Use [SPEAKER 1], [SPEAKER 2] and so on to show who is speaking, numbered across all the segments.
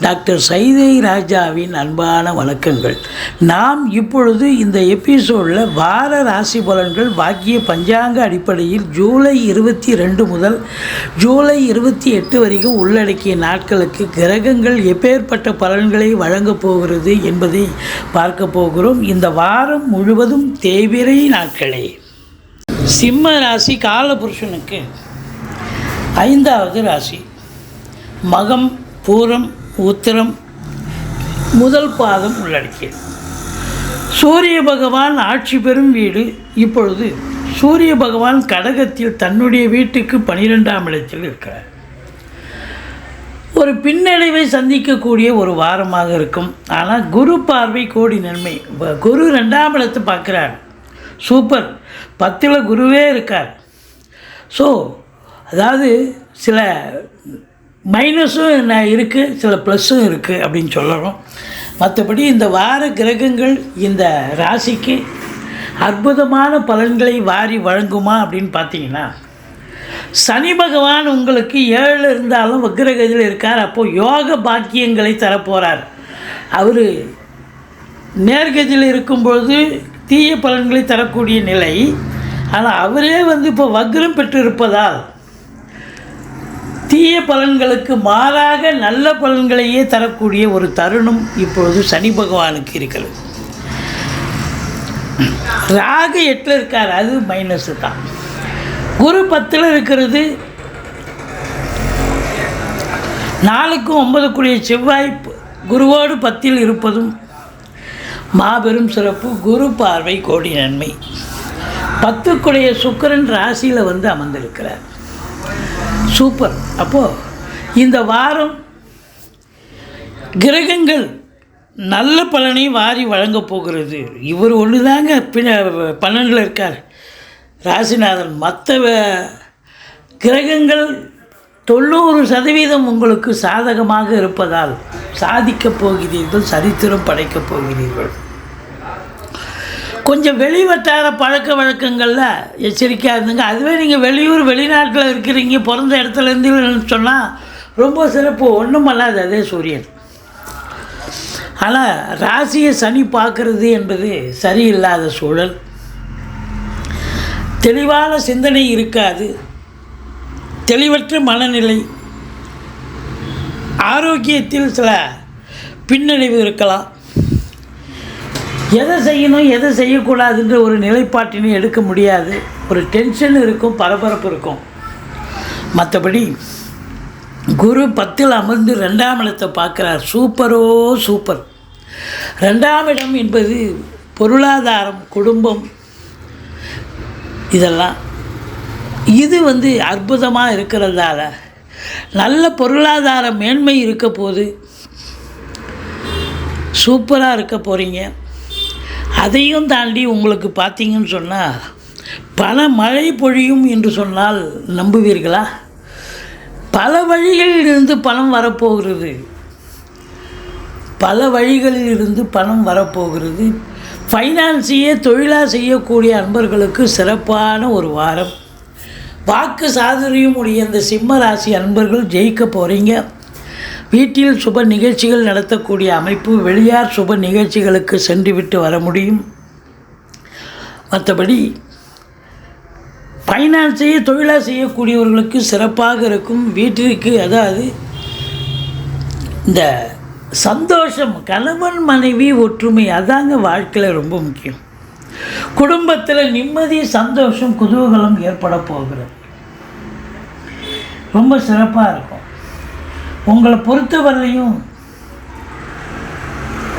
[SPEAKER 1] Doctor Saidai ராஜாவின் அன்பான வணக்கங்கள். நாம் இப்பொழுது இந்த எபிசோடில் வார ராசி பலன்கள் வாக்கிய பஞ்சாங்க அடிப்படையில் ஜூலை இருபத்தி ரெண்டு முதல் ஜூலை இருபத்தி எட்டு வரைக்கும் உள்ளடக்கிய நாட்களுக்கு கிரகங்கள் எப்பேற்பட்ட பலன்களை வழங்கப் போகிறது என்பதை பார்க்க போகிறோம். இந்த வாரம் முழுவதும் தேவிரை நாட்களே. சிம்ம ராசி காலபுருஷனுக்கு ஐந்தாவது ராசி. மகம் பூரம் உத்திரம் முதல் பாதம் உள்ளடக்கியது. சூரிய பகவான் ஆட்சி பெறும் வீடு இப்பொழுது சூரிய பகவான் கடகத்தில் தன்னுடைய வீட்டுக்கு பனிரெண்டாம் இடத்தில் இருக்கிறார். ஒரு பின்னடைவை சந்திக்கக்கூடிய ஒரு வாரமாக இருக்கும். ஆனால் குரு பார்வை கோடி நன்மை. குரு ரெண்டாம் இடத்தை பார்க்குறார். சூப்பர். பத்தில் குருவே இருக்கார். ஸோ அதாவது சில மைனஸும் என்ன இருக்குது சில ப்ளஸ்ஸும் இருக்குது அப்படின்னு சொல்லணும். மற்றபடி இந்த வார கிரகங்கள் இந்த ராசிக்கு அற்புதமான பலன்களை வாரி வழங்குமா அப்படின்னு பார்த்தீங்கன்னா சனி பகவான் உங்களுக்கு ஏழில் இருந்தாலும் வக்ரகதியில் இருக்கார். அப்போது யோக பாக்கியங்களை தரப்போகிறார் அவர் நேர்கதியில் இருக்கும்பொழுது தீய பலன்களை தரக்கூடிய நிலை. ஆனால் அவரே வந்து இப்போ வக்ரம் பெற்றிருப்பதால் தீய பலன்களுக்கு மாறாக நல்ல பலன்களையே தரக்கூடிய ஒரு தருணம் இப்பொழுது சனி பகவானுக்கு இருக்கிறது. ராகு எட்டில் இருக்கார் அது மைனஸு தான். குரு பத்தில் இருக்கிறது நாலுக்கும் ஒன்பதுக்குரிய செவ்வாய் குருவோடு பத்தில் இருப்பதும் மாபெரும் சிறப்பு குரு பார்வை கோடி நன்மை. பத்துக்குடைய சுக்கிரன் ராசியில் வந்து அமர்ந்திருக்கிறார். சூப்பர். அப்போது இந்த வாரம் கிரகங்கள் நல்ல பலனை வாரி வழங்கப் போகிறது. இவர் ஒன்று தாங்க பின்ன பன்னெண்டில் இருக்கார். ராசிநாதன் மற்ற கிரகங்கள் தொண்ணூறு சதவீதம் உங்களுக்கு சாதகமாக இருப்பதால் சாதிக்கப் போகிறீர்கள் சரித்திரம் படைக்கப் போகிறீர்கள். கொஞ்சம் வெளிவட்டார பழக்க வழக்கங்களில் எச்சரிக்கையாக இருந்துங்க அதுவே நீங்கள் வெளியூர் வெளிநாட்டில் இருக்கிறீங்க பிறந்த இடத்துல இருந்து சொன்னால் ரொம்ப சிறப்பு. ஒன்றும் அல்லாது அதே சூரியன். ஆனால் ராசியை சனி பார்க்கறது என்பது சரியில்லாத சூழல். தெளிவான சிந்தனை இருக்காது. தெளிவற்ற மனநிலை. ஆரோக்கியத்தில் சில பின்னடைவு இருக்கலாம். எதை செய்யணும் எதை செய்யக்கூடாதுன்ற ஒரு நிலைப்பாட்டினை எடுக்க முடியாது. ஒரு டென்ஷன் இருக்கும் பரபரப்பு இருக்கும். மற்றபடி குரு பத்தில் அமர்ந்து ரெண்டாம் இடத்தை பார்க்குறார். சூப்பரோ சூப்பர் ரெண்டாம் இடம் என்பது பொருளாதாரம் குடும்பம் இதெல்லாம். இது வந்து அற்புதமாக இருக்கிறதால நல்ல பொருளாதார மேன்மை இருக்க போது சூப்பராக இருக்க போகிறீங்க அதையும் தாண்டி உங்களுக்கு பார்த்தீங்கன்னு சொன்னால் பல மழை பொழியும் என்று சொன்னால் நம்புவீர்களா? பல வழிகளில் இருந்து பணம் வரப்போகிறது. பல வழிகளில் இருந்து பணம் வரப்போகிறது. ஃபைனான்ஸையே தொழிலாக செய்யக்கூடிய அன்பர்களுக்கு சிறப்பான ஒரு வாரம். வாக்கு சாதுரியம் உடைய இந்த சிம்ம ராசி அன்பர்கள் ஜெயிக்க போகிறீங்க வீட்டில் சுப நிகழ்ச்சிகள் நடத்தக்கூடிய அமைப்பு வெளியார் சுப நிகழ்ச்சிகளுக்கு சென்றுவிட்டு வர முடியும். மற்றபடி ஃபைனான்ஸையே தொழிலாக செய்யக்கூடியவர்களுக்கு சிறப்பாக இருக்கும். வீட்டிற்கு அதாவது இந்த சந்தோஷம் கணவன் மனைவி ஒற்றுமை அதாங்க வாழ்க்கையில் ரொம்ப முக்கியம். குடும்பத்தில் நிம்மதி சந்தோஷம் குதூகலம் ஏற்பட போகிறது. ரொம்ப சிறப்பாக இருக்கும். உங்களை பொறுத்தவரையும்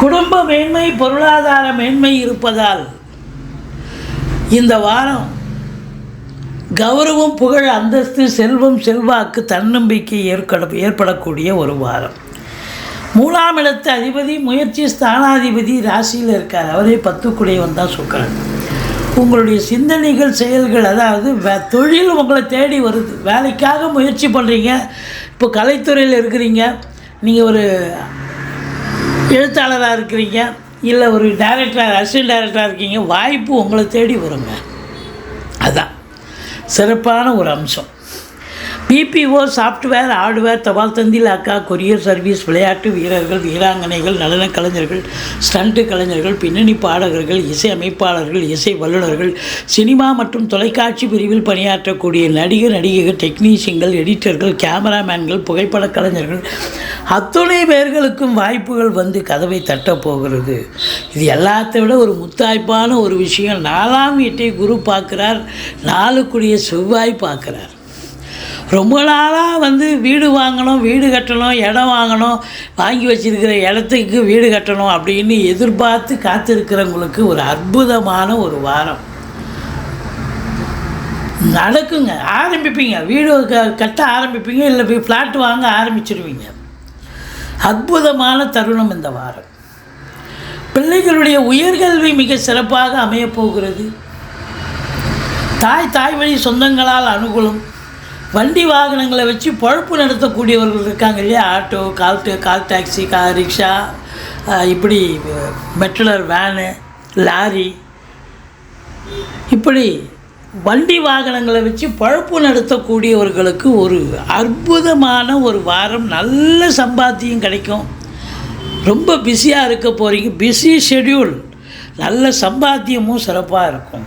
[SPEAKER 1] குடும்ப மேன்மை பொருளாதார மேன்மை இருப்பதால் இந்த வாரம் கௌரவம் புகழ் அந்தஸ்து செல்வம் செல்வாக்கு தன்னம்பிக்கை ஏற்கட ஏற்படக்கூடிய ஒரு வாரம். மூணாம் இடத்து அதிபதி முயற்சி ஸ்தானாதிபதி ராசியில் இருக்கார். அவரே பத்துக்குடையவன் தான் சுக்கரன். உங்களுடைய சிந்தனைகள் செயல்கள் அதாவது தொழில் உங்களை தேடி வருது. வேலைக்காக முயற்சி பண்ணுறீங்க இப்போ கலைத்துறையில் இருக்கிறீங்க நீங்கள் ஒரு எழுத்தாளராக இருக்கிறீங்க இல்லை ஒரு டைரக்டர் அசிஸ்டன்ட் டைரக்டராக இருக்கீங்க வாய்ப்பு உங்களை தேடி வருங்க. அதுதான் சிறப்பான ஒரு அம்சம். பிபிஓ சாஃப்ட்வேர் ஹார்ட்வேர் தபால் தந்தில் அக்கா கொரியர் சர்வீஸ் விளையாட்டு வீரர்கள் வீராங்கனைகள் நடனக் கலைஞர்கள் ஸ்டண்ட்டு கலைஞர்கள் பின்னணி பாடகர்கள் இசை அமைப்பாளர்கள் இசை வல்லுநர்கள் சினிமா மற்றும் தொலைக்காட்சி பிரிவில் பணியாற்றக்கூடிய நடிகர் நடிகைகள் டெக்னீஷியன்கள் எடிட்டர்கள் கேமராமேன்கள் புகைப்படக் கலைஞர்கள் அத்துணை பேர்களுக்கும் வாய்ப்புகள் வந்து கதவை தட்டப்போகிறது இது எல்லாத்தை விட ஒரு முத்தாய்ப்பான ஒரு விஷயம். நாலாம் வீட்டை குரு பார்க்குறார் நாலுக்குடிய செவ்வாய் பார்க்குறார். ரொம்ப நாளாக வந்து வீடு வாங்கணும் வீடு கட்டணும் இடம் வாங்கணும் வாங்கி வச்சிருக்கிற இடத்துக்கு வீடு கட்டணும் அப்படின்னு எதிர்பார்த்து காத்திருக்கிறவங்களுக்கு ஒரு அற்புதமான ஒரு வாரம். நடக்குங்க ஆரம்பிப்பீங்க. வீடு க கட்ட ஆரம்பிப்பீங்க இல்லை ஃப்ளாட் வாங்க ஆரம்பிச்சிருவீங்க. அற்புதமான தருணம் இந்த வாரம். பிள்ளைகளுடைய உயர்கல்வி மிக சிறப்பாக அமையப் போகிறது. தாய் தாய் வழி சொந்தங்களால் அனுகூலம். வண்டி வாகனங்களை வச்சு பொழப்பு நடத்தக்கூடியவர்கள் இருக்காங்க இல்லையா? ஆட்டோ கால் டே- கால் டாக்ஸி கார் ரிக்ஷா இப்படி மெட்ரலர் வேனு லாரி. இப்படி வண்டி வாகனங்களை வச்சு பழப்பு நடத்தக்கூடியவர்களுக்கு ஒரு அற்புதமான ஒரு வாரம் நல்ல சம்பாத்தியம் கிடைக்கும். ரொம்ப பிஸியாக இருக்க போகிறீங்க பிஸி ஷெட்யூல் நல்ல சம்பாத்தியமும் சிறப்பாக இருக்கும்.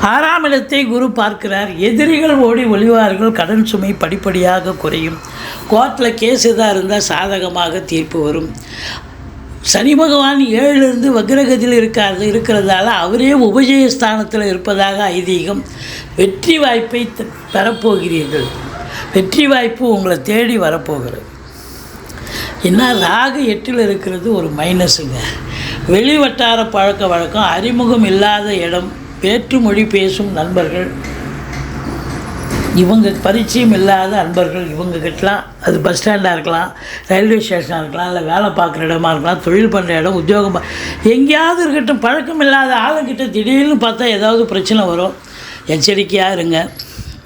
[SPEAKER 1] ஆறாம் இடத்தை குரு பார்க்கிறார். எதிரிகள் ஓடி ஒளிவார்கள். கடன் சுமை படிப்படியாக குறையும். கோர்ட்டில் கேஸ் எதாக இருந்தால் சாதகமாக தீர்ப்பு வரும். சனி பகவான் ஏழிலிருந்து வக்ரகத்தில் இருக்காது இருக்கிறதால அவரே உபஜயஸ்தானத்தில் இருப்பதாக ஐதீகம். வெற்றி வாய்ப்பை த- பெறப்போகிறீர்கள் வெற்றி வாய்ப்பு உங்களை தேடி வரப்போகிறது. என்ன ராகு எட்டில் இருக்கிறது ஒரு மைனஸுங்க வெளி வட்டார பழக்க வழக்கம் அறிமுகம் இல்லாத இடம் வேற்று மொழி பேசும் நண்பர்கள் இவங்க பரிச்சயம் இல்லாத அன்பர்கள் இவங்ககிட்டலாம் அது பஸ் ஸ்டாண்டாக இருக்கலாம் ரயில்வே ஸ்டேஷனாக இருக்கலாம் இல்லை வேலை பார்க்குற இடமா இருக்கலாம் தொழில் பண்ணுற இடம் உத்தியோகம் எங்கேயாவது இருக்கட்டும் பழக்கம் இல்லாத ஆளுங்கிட்ட திடீர்னு பார்த்தா ஏதாவது பிரச்சனை வரும். எச்சரிக்கையாக இருங்க.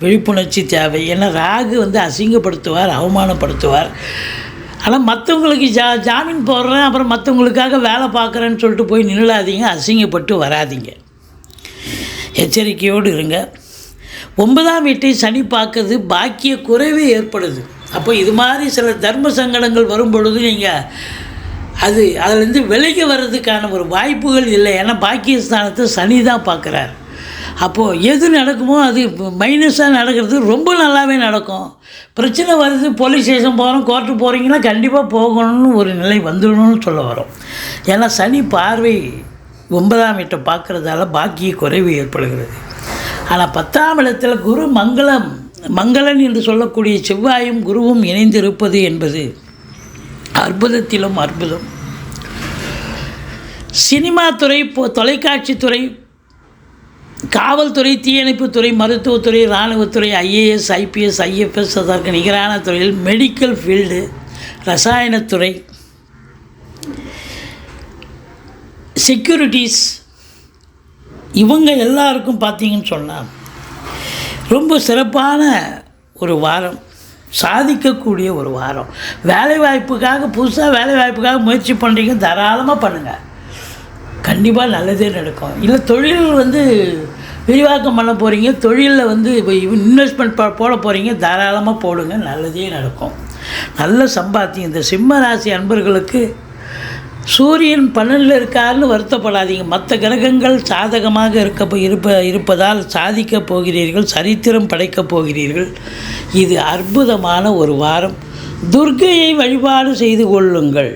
[SPEAKER 1] விழிப்புணர்ச்சி தேவை. ஏன்னா ராகு வந்து அசிங்கப்படுத்துவார் அவமானப்படுத்துவார். ஆனால் மற்றவங்களுக்கு ஜா ஜாமீன் போடுறேன் அப்புறம் மற்றவங்களுக்காக வேலை பார்க்குறேன்னு சொல்லிட்டு போய் நின்றுடாதீங்க அசிங்கப்பட்டு வராதீங்க. எச்சரிக்கையோடு இருங்க. ஒன்பதாம் வீட்டை சனி பார்க்கறது பாக்கிய குறைவே ஏற்படுது. அப்போ இது மாதிரி சில தர்ம சங்கடங்கள் வரும் பொழுது நீங்கள் அது அதிலேருந்து விலகி வர்றதுக்கான ஒரு வாய்ப்புகள் இல்லை. ஏன்னா பாக்கியஸ்தானத்தை சனி தான் பார்க்குறாரு. அப்போது எது நடக்குமோ அது மைனஸாக நடக்கிறது. ரொம்ப நல்லாவே நடக்கும். பிரச்சனை வருது போலீஸ் ஸ்டேஷன் போகிறோம் கோர்ட்டு போகிறீங்கன்னா கண்டிப்பாக போகணும்னு ஒரு நிலை வந்துடணும்னு சொல்ல வரோம். ஏன்னா சனி பார்வை ஒன்பதாம் வீட்டை பார்க்குறதால பாக்கிய குறைவு ஏற்படுகிறது. ஆனால் பத்தாம் இடத்தில் குரு மங்களம் மங்களன் என்று சொல்லக்கூடிய செவ்வாயும் குருவும் இணைந்திருப்பது என்பது அற்புதத்திலும் அற்புதம். சினிமா துறை இப்போ தொலைக்காட்சித்துறை காவல்துறை தீயணைப்புத்துறை மருத்துவத்துறை இராணுவத்துறை ஐஏஎஸ் ஐபிஎஸ் ஐஎஃப்எஸ் அதற்கு நிகரான துறையில் மெடிக்கல் ஃபீல்டு ரசாயனத்துறை செக்யூரிட்டிஸ் இவங்க எல்லாருக்கும் பார்த்தீங்கன்னு சொன்னால் ரொம்ப சிறப்பான ஒரு வாரம் சாதிக்கக்கூடிய ஒரு வாரம். வேலைவாய்ப்புக்காக புதுசாக வேலைவாய்ப்புக்காக முயற்சி பண்ணுறீங்க தாராளமாக பண்ணுங்கள் கண்டிப்பாக நல்லதே நடக்கும். இல்லை தொழில் வந்து விரிவாக்கம் பண்ண போகிறீங்க தொழிலில் வந்து இப்போ இன்வெஸ்ட்மெண்ட் போட போகிறீங்க தாராளமாக போடுங்க நல்லதே நடக்கும். நல்ல சம்பாத்தியம். இந்த சிம்ம ராசி அன்பர்களுக்கு சூரியன் பன்னெண்டில் இருக்காருன்னு வருத்தப்படாதீங்க. மற்ற கிரகங்கள் சாதகமாக இருக்க இருப்ப இருப்பதால் சாதிக்கப் போகிறீர்கள் சரித்திரம் படைக்கப் போகிறீர்கள். இது அற்புதமான ஒரு வாரம். துர்க்கையை வழிபாடு செய்து கொள்ளுங்கள்.